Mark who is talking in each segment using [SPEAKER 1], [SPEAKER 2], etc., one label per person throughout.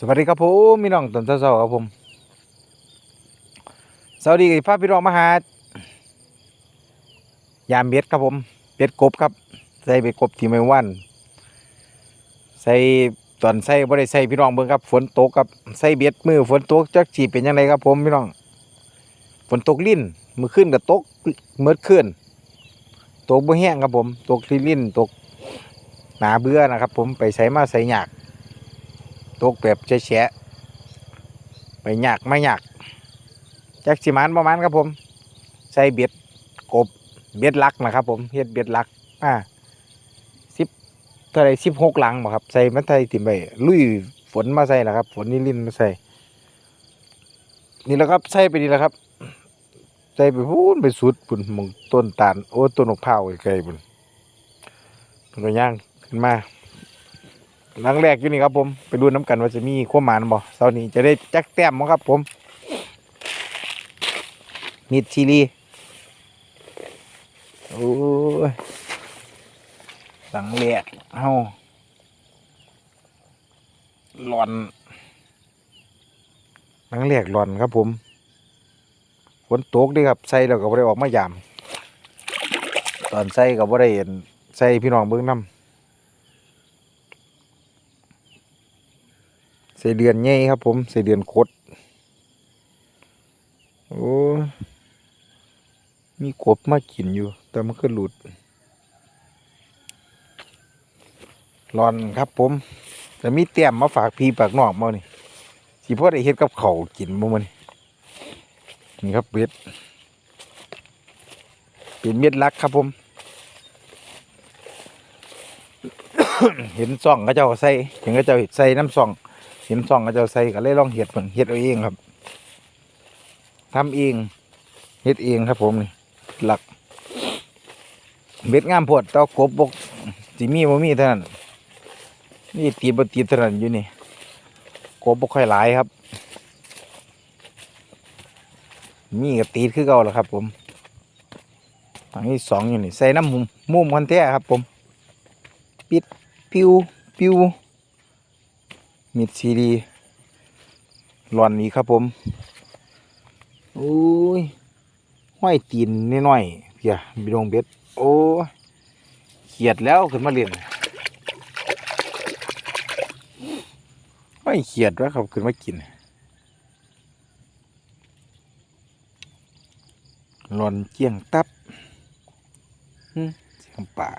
[SPEAKER 1] สวัสดีครับผมพี่น้องตอนเช้าๆครับผมสวัสดีพาพี่น้องมหายามเบ็ดครับผมเบ็ดกบครับ ใส่เบ็ดกบที่ไม่ว่านใส่ตอนใส่บ่ได้ใส่พี่น้องเบิ่งครับ ฝนตกครับใส่เบ็ดมือฝนตกจักจีเป็นยังไงครับผมพี่น้องฝนตกลิ้นมือขึ้นกับตกเมื่อคืนตกบ่แห้งครับผม ตกลิ้นตกหนาเบื่อนะครับ ผมไปใส่มาใส่หยาก ตกแบบแฉะๆไปยากไม่หยากจักสิมานประมาณครับผม ใส่เบ็ดกบเบ็ดลักนะครับ ผมเฮ็ดเบ็ดลักอ่าสิบเท่าไรสิบหกหลังบ่ครับ ใส่มันไทยติ่มไปลุยฝนมาใส่ละครับ ฝนนี่ลิ้นมาใส่นี่แหละครับใส่ไปดีแล้วครับใส่ไปพูนไปสุดปุ่นมองต้นตาลโอ้ต้นมะพร้าวไกลๆปุ่นมันก็ย่างขึ้นมา หลังแรกอยู่นี่ครับผมไปดูน้ำกันว่าจะมีขั้วหมานบ่เสาร์นี้จะได้จักแต้มบ่ครับผมมีดชิลีโอ้ยหลังแรกเฮาหลอนหลังแรกหลอนครับผมฝนตกด้วยครับใส่แล้วก็บ่ได้ออกมายาม ตอนใส่ก็บ่ได้เห็นใส่พี่น้องเบิ่งนำ ใส่เดือนใหญ่ครับ ผมใส่เดือนคดโอ้มีกบมากินอยู่ แต่มันก็หลุดร้อนครับผมแต่มีแต้มมาฝากพี่ฝากนองมานี่สิพ่อได้เฮ็ดกับเขากินบ่มันนี่ครับเบ็ดเป็นเม็ดลักครับผม เห็นซ่องก็เจ้าใส่เห็นก็เจ้าใส่น้ำซ่อง เห็นซองก็จะใส่ก็เลยลองเห็ดเพิ่งเห็ดเอาเองครับทำเองเห็ดเองครับผมนี่หลัก เบ็ดงามพดเต้ากบบกสิมีบ่มีเท่านั้นนี่ตีบตีเท่านั้นอยู่นี่กบบ่ค่อยหลายครับ มีกับตีดคือเก่าแหละครับ ผมอันนี้สองอยู่นี่ใส่น้ำมุมมุมคันแท้ครับผม ปิด ปิว ปิว มิดซีดีหลอนนี้ครับผมโอ้ยห้อยตีนน้อยๆเพียบิดงเบ็ด โอ้เขียดแล้วขึ้นมาเรียนห้อยเขียดวะครับขึ้นมากินหลอนเจียงตับเสียงป่า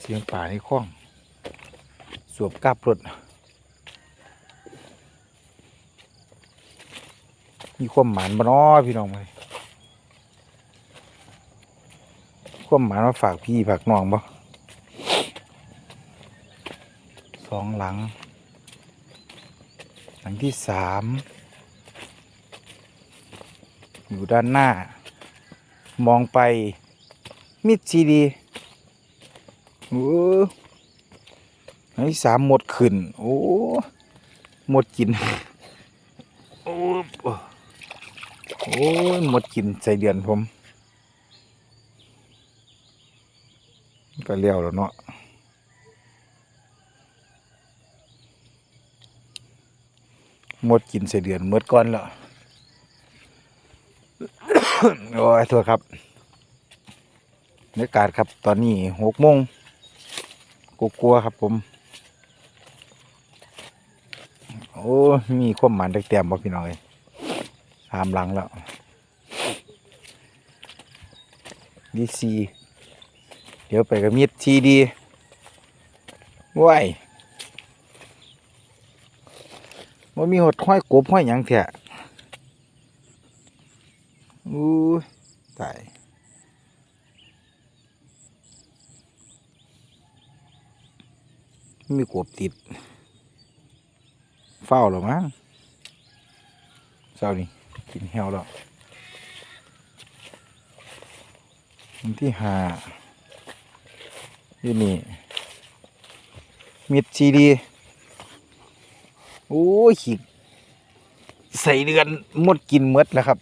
[SPEAKER 1] เสียงป่าในคลอง สวมกาบรถมีความหมานบ่น้อพี่น้องเลยความหมานมาฝากพี่ฝากน้องบ่สองหลัง หลังที่สามอยู่ด้านหน้า มองไปมิดซีดีโอ้ อันที่สามหมดขึ้น โอ้หมดกิน โอ้โอ้หมดกินใส่เดือนผม ก็เลี้ยวแล้วเนาะหมดกินใส่เดือนหมดก้อนแล้วโอ้ยโทษครับบรรยากาศครับ ตอนนี้หกโมงกลัวๆครับผม โอ้มีความหมานเต็มๆบ่พี่น้องเอ้ยสามหลังแล้วดีซีเดี๋ยวไปกับมีดทีดีว้ายว่ามีหดห้อยกบห้อยหยังแท้อู้ยตายมีกบติด เฝ้าหรอมั้งเช้านี่กินแฮวแล้ววันที่หาที่นี่มิดซีดีโอ้ยขีดใส่เดือนหมดกินหมดแล้วครับ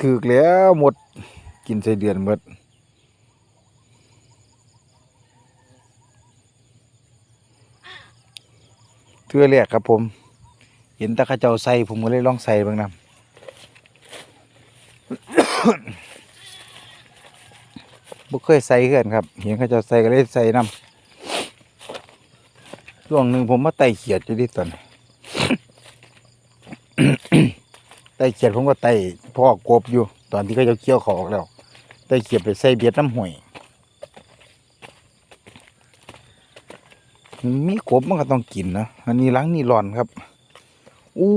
[SPEAKER 1] ถือแล้วหมดกินใส่เดือนหมด เทื่อแรกครับผม เห็นตะขาเจ้าใส่ผมก็เลยลองใส่บ้างนำบ่เคยใส่เกินครับ เห็นเขาเจ้าใส่ก็เลยใส่นำช่วงหนึ่งผมมาไต่เขียดอยู่ที่ตอนไต่เขียดผมก็ไต่พ่อกบอยู่ ตอนที่เขาเจะเคี่ยวขออกแล้วไต่เขียดไปใส่เบียดน้ำห่วย มีกบมันก็ต้องกินนะอันนี้ล้างนี่ร้อนครับอู้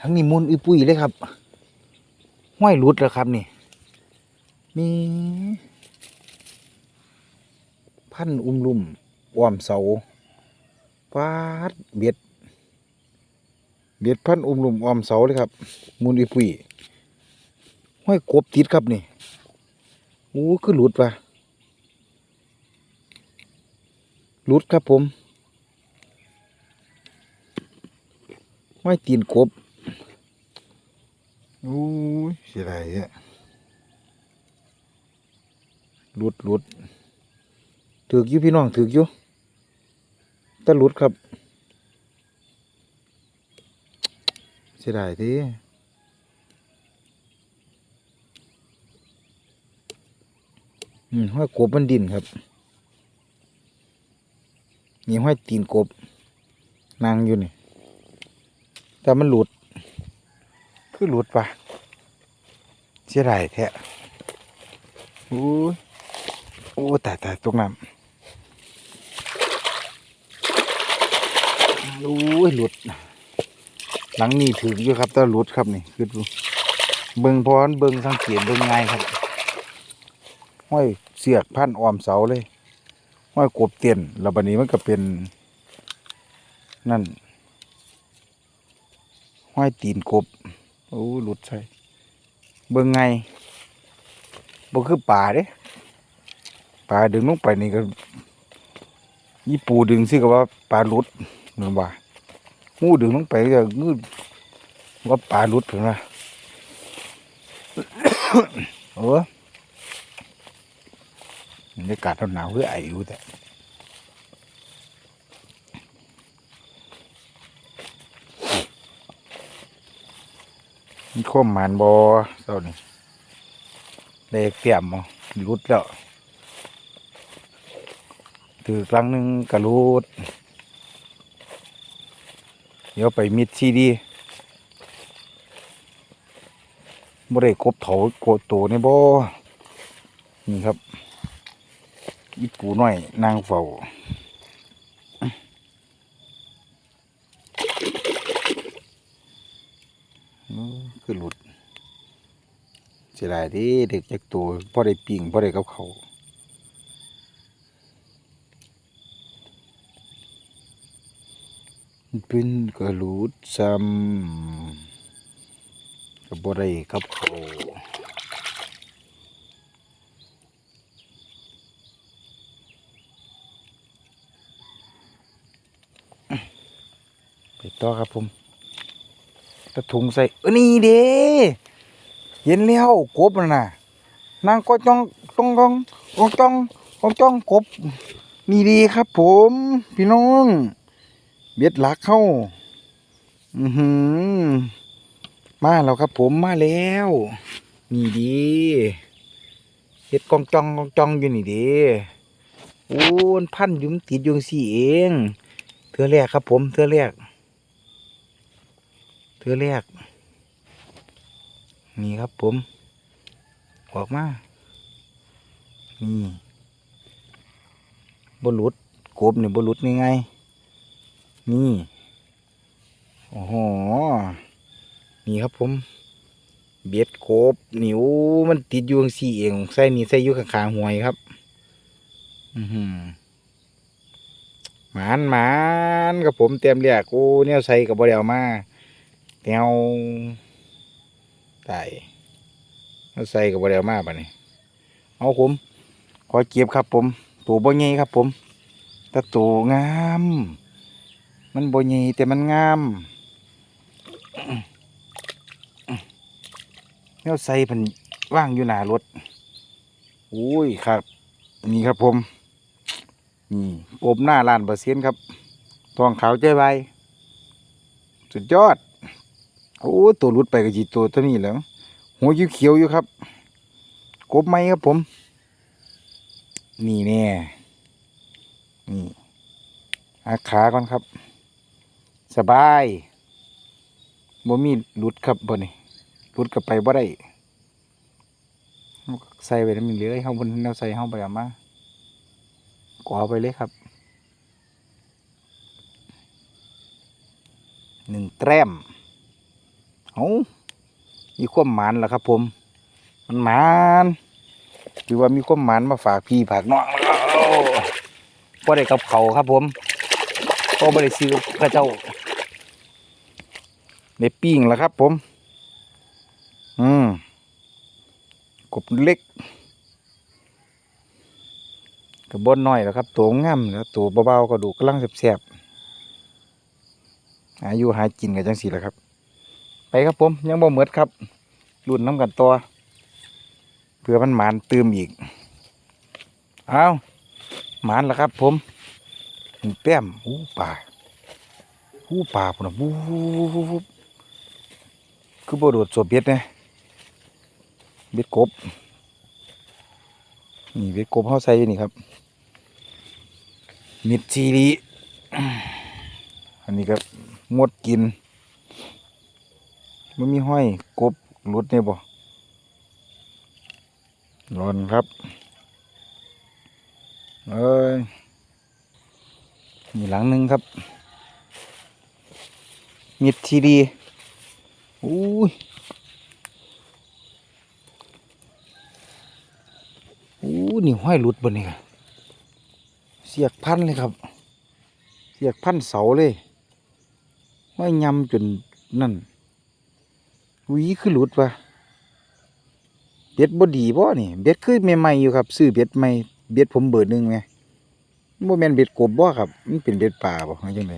[SPEAKER 1] ทั้งนี้มุนอุปุยเลยครับห้อยรุดแล้วครับนี่มีพันอุ้มลุ่มอ้อมเสาปาดเบ็ดเบ็ดพันอุ้มลุ่มอ้อมเสาเลยครับ มุนอุปุยห้อยกบติดครับนี่อู้คือหลุดว่ะ หลุดครับผมห้อยตีนกบโอ้ยเสียดายเนี่ยหลุดหลุดถือกอยู่พี่น้องถือกอยู่แต่หลุดครับเสียดายทีอืมห้อยกบมันดินครับ นี่ห้อยตีนกบนางอยู่นี่ แต่มันหลุด คือหลุดปะเสียดายแท้โอ้ยโอ้แตายตายตกน้ำโอ้ยหลุด หลังนี้ถึงอยู่ครับแต่หลุดครับนี่คือดูเบิงพรเบิงสังเกตเบิ่งง่ายครับ ห้อยเสียกพันออมเสาเลย ห้อยกบเตียนแล้วบัดนี้มันก็เป็นนั่นห้อยตีนกบโอ้หลุดใส่เบิ่งไงบ่คือป่าเด้ป่าดึงลงไปนี่ก็ยี่ปูดึงสิก็ว่าป่าหลุดเหมือนว่างูดึงลงไปก็งืดว่าป่าหลุดเพิ่นว่าโอ้ รยากาศหนาวๆคือไออยู่แต่มีข้อมหมานบอเจ้านี่เด็กเตี่ยมบ่รุดแล้วถือครั้งหนึ่งกระรุดเดี๋ยวไปมิดซีดีบ่ได้กบเถาโกดโตนี่บ่นี่ครับ อีปูน้อยนางเฝ้าคือหลุดเสียดายเดิเด็กจากตัวพอได้ปิ่งพอได้กับเขาเป็นกระลุดซ้ำกับบ่ได้กับเขา ไปต่อครับผมตะถุงใส่เออนี่เด้เห็นแล้วกบน่ะนะนางก็จ้องจ้องจ้องจ้องจ้องจ้องจ้องกบนี่ดีครับ ผม พี่น้อง เบ็ดหลักเข้า อือหือมาแล้วครับ ผมมาแล้วนี่ดีเห็ดกองจ้องกองจ้องอยู่นี่เดีโอ้นพันยุ่มติดยุงสี่เองเทือแรกครับผมเทือแรก เทือแรก นี่ครับผม ออกมา นี่บหลุดกบนี่บหลุดนี่ไง นี่ โอ้โห นี่ครับผม เบ็ดกบนิวมันติดอยู่จังสี่เองใส่นี่ใส่อยู่ข้างๆหวยครับ อือหือหมานหมานกับผมเตรียมเรียกโอ้เนี่ยใส่กับบไดเอามา แนวตายเอาใส่กับบเดียวมากป่ะนี่เอาผม ขอเก็บครับ ผมตัวบ่ใหญ่ครับ ผมแต่ตัวงาม มันบ่ใหญ่แต่มันงามแล้วใส่เพันว่างอยู่หนารถโอ้ยครับ นี่ครับผมนี่กบหน้าล้านเปอร์เซ็นต์ครับตทองขาวใจใบสุดยอด โอ้ตัวหลุดไปกับจีตัวตัวนี้แล้ว หัวเขียวอยู่ครับ กบไหมครับผม นี่แน่นี่อาขาก่อนครับ สบายบ่มีหลุดครับบ่นี่หลุดกลับไปบ่ได้ใส่ไปแล้วมันเหลือห้เฮาบนแนวใส่เฮาไปอามากวาไปเลยครับหนึ่งแต้ม เอามีความหมานแล้วครับ ผม มันหมานถือว่ามีความหมานมาฝากพี่ฝากน้องก็ได้กับเขาครับ ผมก็ไม่ได้ซื้อพระเจ้าได้ปิ้งแล้วครับ ผม อืมกบเล็กกับบนน้อยแล้วครับ ตัวงามแล้วตัวเบาๆกระดูกกำลังแสบๆอายุหากินกันจังสีแหละครับ ไปครับผม ยังบ่หมดครับรุ่นน้ำกันตัวเพื่อมันหมานตืมอีก เอาหมานแล้วครับ ผมหนึ่งแต้มหูป่าหูป่าพุ่นะบูบบบคือบ่โดดสวบเบ็ดนะเบ็ดกบนี่เบ็ดกบเข้าใส่อยู่นี่ครับ มิดซีรีอันนี้ก็งดกิน มันมีห้อยกบหลุดเนี่ยบ่ร้อนครับ เอ้ยมีหลังหนึ่งครับ มิดทีดีอุ้ยอู้นี่ห้อยหลุดบนนี่ครับเสียกพันเลยครับ เสียกพันเสาเลยห้อยยำจนนั่น วีคือหลุดวะเบ็ดบดีบ่นี่เบ็ดคือใหม่ๆอยู่ครับ ซื้อเบ็ดใหม่เบ็ดผมเบอร์หนึ่งไงบ่แม่นเบ็ดกบบ่ครับมันเป็นเบ็ดป่าบ่จังได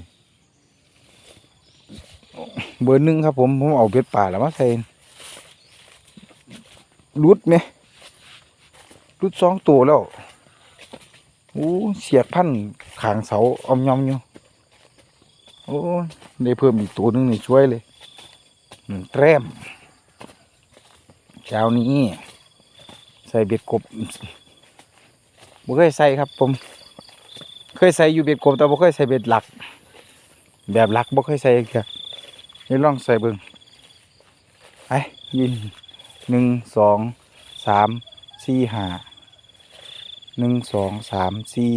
[SPEAKER 1] เบอร์หนึ่งครับ ผมผมเอาเบ็ดป่าแล้วมาใส่หลุดไหมหลุดสองตัวแล้วโอ้เสียดพันขางเสาอมยอมอยู่โอ้ได้เพิ่มอีกตัวหนึงนี่ช่วยเลย แต้มเช้านี้ ใส่เบ็ดกบบ่เคยใส่ครับ ผม เคยใส่อยู่เบ็ดกบแต่บ่เคยใส่เบ็ดหลัก แบบหลักบ่เคยใส่ครับนี่ลองใส่เบิ่งไปยินหนึ่งสองสามสี่ห้าหนึ่งสองสามสี่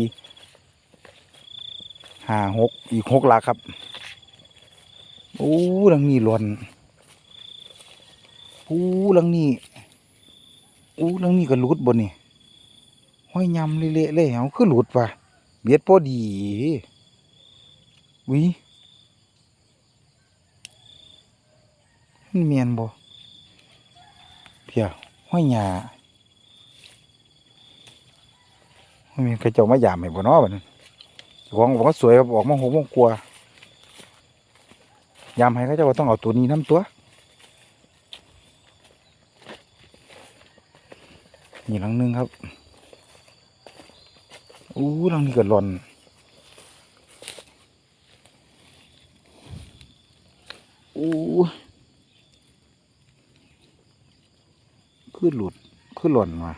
[SPEAKER 1] ห้าหกอีกหกหลักครับ โอ้ดังนี้หล่น อู้หลังนี้อู้หลังนี้ก็หลุดบนนี่ห้อยยำเละๆเลยเอาคือหลุดว่ะเบียดพอดีวิมันเมียนบ่เพียห้อยหยาห้อยมีกระเจ้ามาหยามให้บ่เนาะบัดนั้นของบอกว่าสวยบออกมาหกมงกลัวยามให้เขาเจ้าว่าต้องเอาตัวนี้น้ำตัว นี่หลังหนึงครับอู้หลังนี้ก็หล่อนอู้คือหลุดคือหล่นมา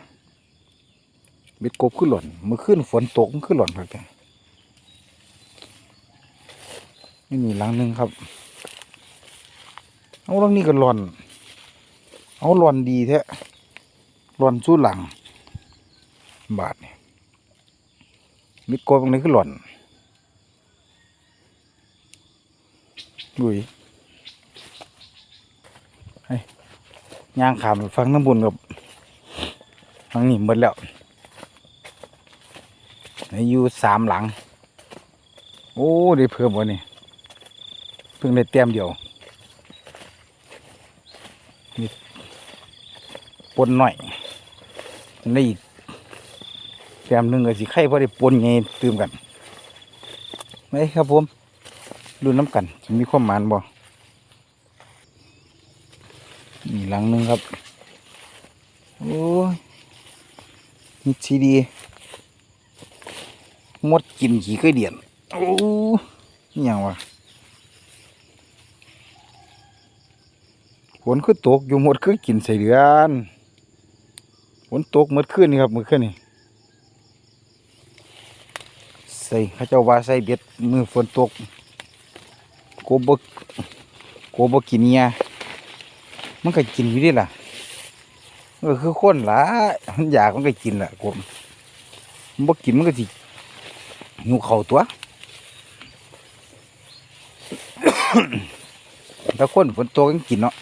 [SPEAKER 1] เบ็ดกบคือหล่นเมื่อคืนฝนตกมันคือหล่นครับแกนี่นี่หลังหนึงครับ เอาหลังนี้ก็หล่อน เอาหล่อนดีแท้ หล่อนสู้หลัง บาทนี่มิโกนตรงนี้คือหล่อนดุยให้ย่างขามฟังน้ำบุญกับฟังนี่หมดแล้วอายุสามหลัง โอ้ได้เพิ่มวะนี่เพิ่งได้เต็มเดียวนี่ปนหน่อย ได้อีกแกมหนึ่งก็สิไข่พอได้ปนไงตื่มกันไหมครับผมดูน้ำกันมีความหมานบ่นี่หลังหนึงครับ โอ้ยมีชีดีมดกินขี้เคยเดียนโอ้นี่ยังวะฝนคือตกอยู่หมดคือกินใส่เดือน ฝนตกหมดขึ้นนี่ครับหมดขึ้นนี่ใส่ข้าเจ้าว่าใส่เบ็ดมือฝนตกโกบกโกบกินเนี่ยมันก็กินอยู่ดิล่ะมันก็คือคนละมันอยากมันก็กินล่ะกบมันบกินมันก็สิหิวเข่าตัวถ้าคนฝนตกยังกินเนาะ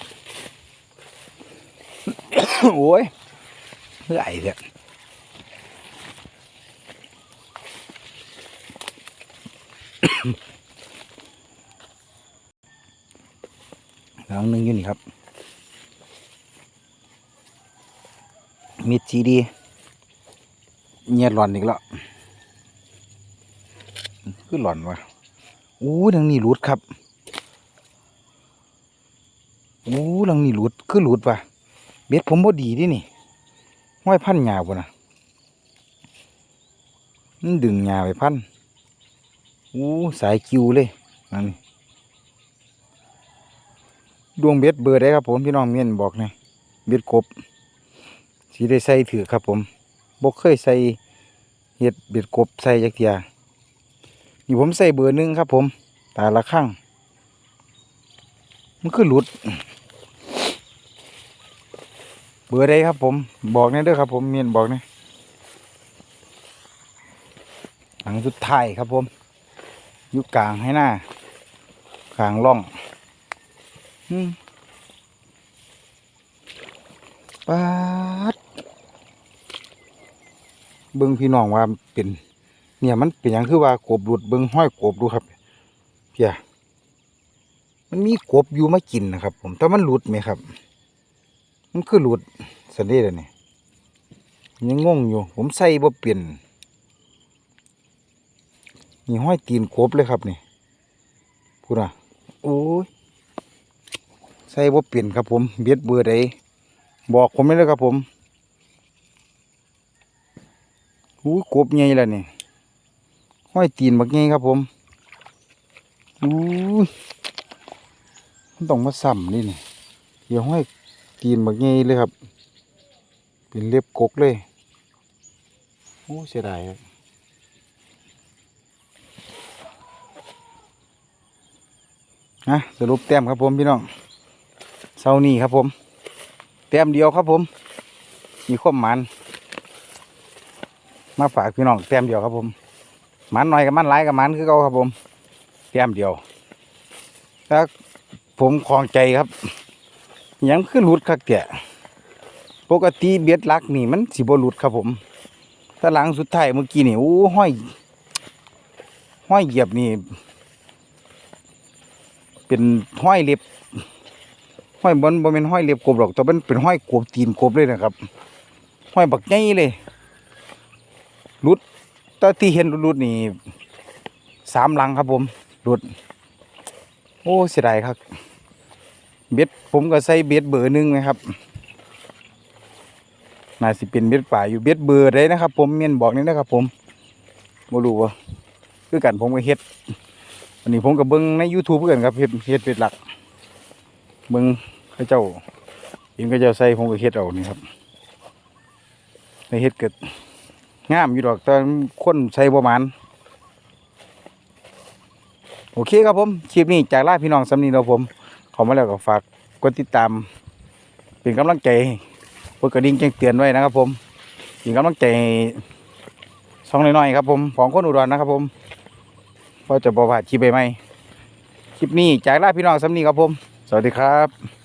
[SPEAKER 1] โอ้ย เมื่อไอเถอะหลังหนึ่งอยู่นี่ครับ มีจีดีเงียดหลอนอีกแล้วคือหลอนวะอู้ทางนี้หลุดครับโอ้หลังนี่หลุดคือหลุดว่ะเบ็ดผมบ่ดีดินี่ ห้อยพันหยาบ่นะมันดึงหยาไปพันโอ้สายคิวเลยนั่นนี่ดวงเบ็ดเบอร์ได้ครับผมพี่น้องเมียนบอกนี่เบ็ดกบสีได้ใส่ถือครับผมบ่เคยใส่เห็ดเบ็ดกบใส่จักเทียนี่ผมใส่เบอร์หนึ่งครับผมตาละข้างมันคือหลุด บอร์ใดครับผมบอกนี่เด้อครับผมเมียนบอกนี่หลังสุดท้ายครับผมยู่กลางให้หน้ากลางร่องปาดเบิ้งพี่น้องว่าเป็นเนี่ยมันเป็นอย่างคือว่ากบหลุดเบิ้งห้อยกบดูครับเพียมันมีกบอยู่มากินนะครับ ผมแต่มันหลุดไหมครับ มันคือหลุดสันเดเลยนี่ยังงงอยู่ ผมใส่บ่เปลี่ยนนี่ห้อยตีนครบเลยครับนี่พูดอะโอ้ยใส่บ่เปลี่ยนครับผม เบียดเบอร์ใดบอกผมไม่เลยครับผมอู้กบใหญ่แล้วนี่ห้อยตีนบักใหญ่ครับผมอู้ยมันต้องมาซ้ำนี่นี่เดี๋ยวห้อย ตีนบักใหญ่เลยครับ เป็นเล็บกกเลยโอ้เสียดายครับนะสรุปแต้มครับผมพี่น้องเซานี่ครับผม แต้มเดียวครับผม มีความหมันมาฝากพี่น้องแต้มเดียวครับผมมันหน่อยกับมันหลายกับมันคือเขาครับผม แต้มเดียวแล้วผมคลองใจครับ ยังคือหลุดคักแก่ปกติเบ็ดลักนี่มันสิบหลุดครับผมถ้าหลังสุดท้ายเมื่อกี้นี่โอ้ห้อย ห้อยเหยียบนี่ เป็นห้อยเล็บ ห้อยบนบ่เป็นห้อยเล็บกบหรอกแต่มันเป็นห้อยกบตีนกบเลยนะครับ ห้อยบักใหญ่เลยหลุดแตาที่เห็นหลุดนี่สามหลังครับผมหลุด โอ้เสียดายครับ เบ็ดผมก็ใส่เบ็ดเบอร์หนึ่งนะครับน่าสิเป็นเบ็ดป่าอยู่เบ็ดเบอร์ได้นะครับ ผมเมียนบอกนี่นะครับ ผมบ่รู้ว่าคือกันผมก็เฮ็ดอันนี้ผมก็เบิ่งใน YouTube เพื่อนครับเฮ็ดเฮ็ดเป็ดหลักเบิ่งเขาเจ้าเห็นเขาเจ้าใส่ผมก็เฮ็ดเอานี่ครับในเฮ็ดเกิดงามอยู่ดอกแต่คนใส่ประมาณโอเคครับผมคลิปนี้จากล่าพี่น้องสำนีเราผม ขอมาแล้วก็ฝากกดติดตาม เป็นกำลังใจกดกระดิ่งแจ้งเตือนไว้นะครับ ผมเป็นกำลังใจช่องน้อยๆครับผมของคนอุดรนะครับ ผมเพราจะบอผ่าดคลิปไปไหมคลิปนี้จากลาพี่น้องสำนีครับผม สวัสดีครับ